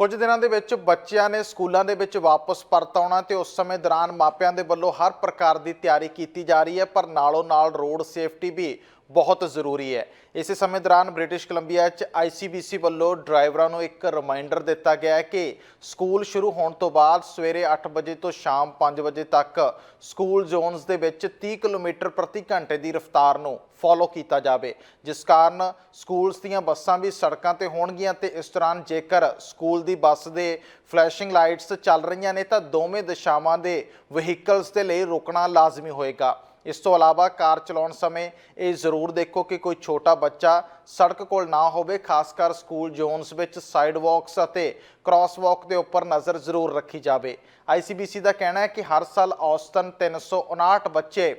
ਕੁਝ ਦਿਨਾਂ ਦੇ ਵਿੱਚ ਬੱਚਿਆਂ ਨੇ ਸਕੂਲਾਂ ਦੇ ਵਿੱਚ ਵਾਪਸ ਪਰਤ ਆਉਣਾ ਤੇ ਉਸ ਸਮੇਂ ਦੌਰਾਨ ਮਾਪਿਆਂ ਦੇ ਵੱਲੋਂ ਹਰ ਪ੍ਰਕਾਰ ਦੀ ਤਿਆਰੀ ਕੀਤੀ ਜਾ ਰਹੀ ਹੈ, ਪਰ ਨਾਲੋਂ ਨਾਲ ਰੋਡ ਸੇਫਟੀ ਵੀ ਬਹੁਤ ਜ਼ਰੂਰੀ ਹੈ। ਇਸੇ ਸਮੇਂ ਦੌਰਾਨ ਬ੍ਰਿਟਿਸ਼ ਕੋਲੰਬੀਆ 'ਚ ਆਈਸੀਬੀਸੀ ਵੱਲੋਂ ਡਰਾਈਵਰਾਂ ਨੂੰ ਇੱਕ ਰਿਮਾਈਂਡਰ ਦਿੱਤਾ ਗਿਆ ਹੈ ਕਿ ਸਕੂਲ ਸ਼ੁਰੂ ਹੋਣ ਤੋਂ ਬਾਅਦ ਸਵੇਰੇ 8 ਵਜੇ ਤੋਂ ਸ਼ਾਮ 5 ਵਜੇ ਤੱਕ ਸਕੂਲ ਜ਼ੋਨਸ ਦੇ ਵਿੱਚ 30 ਕਿਲੋਮੀਟਰ ਪ੍ਰਤੀ ਘੰਟੇ ਦੀ ਰਫ਼ਤਾਰ ਨੂੰ ਫੋਲੋ ਕੀਤਾ ਜਾਵੇ। ਜਿਸ ਕਾਰਨ ਸਕੂਲਸ ਦੀਆਂ ਬੱਸਾਂ ਵੀ ਸੜਕਾਂ ਤੇ ਹੋਣਗੀਆਂ ਤੇ ਇਸ ਦੌਰਾਨ ਜੇਕਰ ਸਕੂਲ ਦੀ ਬੱਸ ਦੇ ਫਲੈਸ਼ਿੰਗ ਲਾਈਟਸ ਚੱਲ ਰਹੀਆਂ ਨੇ ਤਾਂ ਦੋਵੇਂ ਦਿਸ਼ਾਵਾਂ ਦੇ ਵਹੀਕਲਸ ਦੇ ਲਈ ਰੁਕਣਾ ਲਾਜ਼ਮੀ ਹੋਏਗਾ। ਇਸ ਤੋਂ ਇਲਾਵਾ ਕਾਰ ਚਲਾਉਣ ਸਮੇਂ ਇਹ ਜ਼ਰੂਰ ਦੇਖੋ ਕਿ ਕੋਈ ਛੋਟਾ ਬੱਚਾ ਸੜਕ ਕੋਲ ਨਾ ਹੋਵੇ, ਖਾਸ ਕਰ ਸਕੂਲ ਜ਼ੋਨਸ ਵਿੱਚ ਸਾਈਡ ਵਾਕਸ ਅਤੇ ਕ੍ਰਾਸ ਵਾਕ ਦੇ ਉੱਪਰ ਨਜ਼ਰ ਜ਼ਰੂਰ ਰੱਖੀ ਜਾਵੇ। ਆਈਸੀਬੀਸੀ ਦਾ ਕਹਿਣਾ ਹੈ ਕਿ ਹਰ ਸਾਲ ਔਸਤਨ 359 ਬੱਚੇ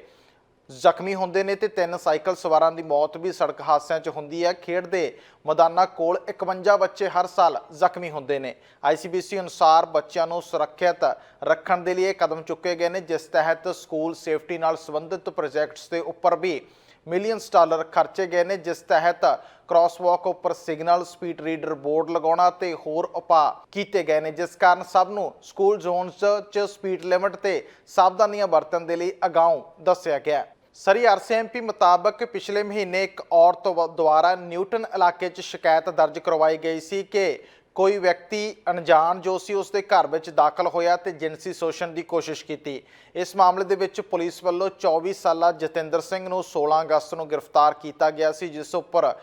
ਜ਼ਖਮੀ ਹੁੰਦੇ ਨੇ ਤੇ ਤਿੰਨ ਸਾਈਕਲ ਸਵਾਰਾਂ ਦੀ ਮੌਤ ਵੀ ਸੜਕ ਹਾਦਸਿਆਂ 'ਚ ਹੁੰਦੀ ਹੈ। ਖੇਡ ਦੇ ਮੈਦਾਨਾਂ ਕੋਲ 51 ਬੱਚੇ ਹਰ ਸਾਲ ਜ਼ਖਮੀ ਹੁੰਦੇ ਨੇ। ਆਈਸੀਬੀਸੀ ਅਨੁਸਾਰ ਬੱਚਿਆਂ ਨੂੰ ਸੁਰੱਖਿਅਤ ਰੱਖਣ ਦੇ ਲਈ ਇਹ ਕਦਮ ਚੁੱਕੇ ਗਏ ਨੇ, ਜਿਸ ਤਹਿਤ ਸਕੂਲ ਸੇਫਟੀ ਨਾਲ ਸੰਬੰਧਿਤ ਪ੍ਰੋਜੈਕਟਸ ਦੇ ਉੱਪਰ ਵੀ ਮਿਲੀਅਨਸ ਡਾਲਰ ਖਰਚੇ ਗਏ ਨੇ, ਜਿਸ ਤਹਿਤ ਕ੍ਰਾਸਵਾਕ ਉੱਪਰ ਸਿਗਨਲ ਸਪੀਡ ਰੀਡਰ ਬੋਰਡ ਲਗਾਉਣਾ ਤੇ ਹੋਰ ਉਪਾਅ ਕੀਤੇ ਗਏ ਨੇ। ਜਿਸ ਕਾਰਨ ਸਭ ਨੂੰ ਸਕੂਲ ਜ਼ੋਨਸ 'ਚ ਸਪੀਡ ਲਿਮਟ ਤੇ ਸਾਵਧਾਨੀਆਂ ਵਰਤਣ ਦੇ ਲਈ ਅਗਾਊਂ ਦੱਸਿਆ ਗਿਆ ਸਰੀ ਆਰਸੀਐਮਪੀ ਮੁਤਾਬਕ ਪਿਛਲੇ ਮਹੀਨੇ ਇੱਕ ਔਰਤ ਵ- ਦੁਆਰਾ ਨਿਊਟਨ ਇਲਾਕੇ 'ਚ ਸ਼ਿਕਾਇਤ ਦਰਜ ਕਰਵਾਈ ਗਈ ਸੀ ਕਿ ਕੋਈ ਵਿਅਕਤੀ ਅਣਜਾਣ ਜੋ ਸੀ ਉਸ ਦੇ ਘਰ ਵਿੱਚ ਦਾਖਲ ਹੋਇਆ ਤੇ ਜਿੰਸੀ ਸ਼ੋਸ਼ਣ ਦੀ ਕੋਸ਼ਿਸ਼ ਕੀਤੀ। ਇਸ ਮਾਮਲੇ ਦੇ ਵਿੱਚ ਪੁਲਿਸ ਵੱਲੋਂ 24 ਸਾਲਾ ਜਤਿੰਦਰ ਸਿੰਘ ਨੂੰ 16 ਅਗਸਤ ਨੂੰ ਗ੍ਰਿਫਤਾਰ ਕੀਤਾ ਗਿਆ ਸੀ, ਜਿਸ ਉੱਪਰ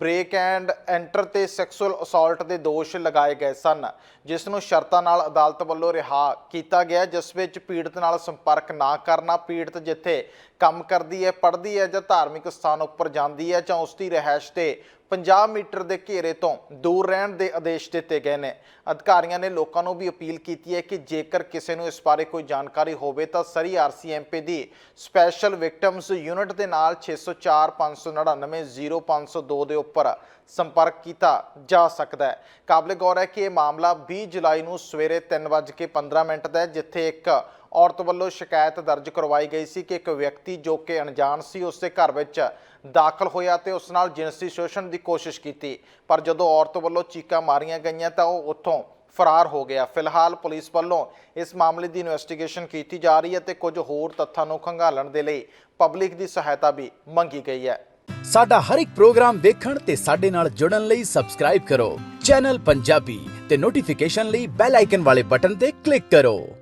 ਬ੍ਰੇਕ ਐਂਡ ਐਂਟਰ ਤੇ ਸੈਕਸੁਅਲ ਅਸਾਲਟ ਦੇ ਦੋਸ਼ ਲਗਾਏ ਗਏ ਸਨ, ਜਿਸ ਨੂੰ ਸ਼ਰਤਾਂ ਨਾਲ ਅਦਾਲਤ ਵੱਲੋਂ ਰਿਹਾ ਕੀਤਾ ਗਿਆ, ਜਿਸ ਵਿੱਚ ਪੀੜਤ ਨਾਲ ਸੰਪਰਕ ਨਾ ਕਰਨਾ, ਪੀੜਤ ਜਿੱਥੇ ਕੰਮ ਕਰਦੀ ਹੈ, ਪੜ੍ਹਦੀ ਹੈ ਜਾਂ ਧਾਰਮਿਕ ਸਥਾਨ ਉੱਪਰ ਜਾਂਦੀ ਹੈ ਜਾਂ ਉਸ ਦੀ ਰਹਿائش ਤੇ 50 ਮੀਟਰ ਦੇ ਘੇਰੇ ਤੋਂ ਦੂਰ ਰਹਿਣ ਦੇ ਆਦੇਸ਼ ਦਿੱਤੇ ਗਏ ਨੇ। ਅਧਿਕਾਰੀਆਂ ਨੇ ਲੋਕਾਂ ਨੂੰ ਵੀ ਅਪੀਲ ਕੀਤੀ ਹੈ ਕਿ ਜੇਕਰ ਕਿਸੇ ਨੂੰ ਇਸ ਬਾਰੇ ਕੋਈ ਜਾਣਕਾਰੀ ਹੋਵੇ ਤਾਂ ਸਰੀ ਆਰਸੀਐਮਪੀ ਦੀ ਸਪੈਸ਼ਲ ਵਿਕਟਮਸ ਯੂਨਿਟ ਦੇ ਨਾਲ 604 599 0502 ਦੇ ਉੱਪਰ ਸੰਪਰਕ ਕੀਤਾ ਜਾ ਸਕਦਾ ਹੈ। ਕਾਬਲੇ ਗੌਰ ਹੈ ਕਿ ਇਹ ਮਾਮਲਾ 20 ਜੁਲਾਈ ਨੂੰ ਸਵੇਰੇ 3:15 ਮਿੰਟ ਦਾ ਹੈ, ਜਿੱਥੇ ਇੱਕ ਔਰਤ ਵੱਲੋਂ ਸ਼ਿਕਾਇਤ ਦਰਜ ਕਰਵਾਈ ਗਈ ਸੀ ਕਿ ਇੱਕ ਵਿਅਕਤੀ ਜੋ ਕਿ ਅਣਜਾਣ ਸੀ, ਉਸ ਦੇ ਘਰ ਵਿੱਚ ਦਾਖਲ ਹੋਇਆ ਤੇ ਉਸ ਨਾਲ ਜਿਨਸੀ ਸ਼ੋਸ਼ਣ ਦੀ ਕੋਸ਼ਿਸ਼ ਕੀਤੀ। ਪਰ ਜਦੋਂ ਔਰਤ ਵੱਲੋਂ ਚੀਕਾਂ ਮਾਰੀਆਂ ਗਈਆਂ ਤਾਂ ਉਹ ਉੱਥੋਂ ਫਰਾਰ ਹੋ ਗਿਆ। ਫਿਲਹਾਲ ਪੁਲਿਸ ਵੱਲੋਂ ਇਸ ਮਾਮਲੇ ਦੀ ਇਨਵੈਸਟੀਗੇਸ਼ਨ ਕੀਤੀ ਜਾ ਰਹੀ ਹੈ ਤੇ ਕੁਝ ਹੋਰ ਤੱਥਾਂ ਨੂੰ ਖੰਗਾਲਣ ਦੇ ਲਈ ਪਬਲਿਕ ਦੀ ਸਹਾਇਤਾ ਵੀ ਮੰਗੀ ਗਈ ਹੈ। ਸਾਡਾ ਹਰ ਇੱਕ ਪ੍ਰੋਗਰਾਮ ਦੇਖਣ ਤੇ ਸਾਡੇ ਨਾਲ ਜੁੜਨ ਲਈ ਸਬਸਕ੍ਰਾਈਬ ਕਰੋ। ਚੈਨਲ ਪੰਜਾਬੀ ਤੇ ਨੋਟੀਫਿਕੇਸ਼ਨ ਲਈ ਬੈਲ ਆਈਕਨ ਵਾਲੇ ਬਟਨ ਤੇ ਕਲਿੱਕ ਕਰੋ।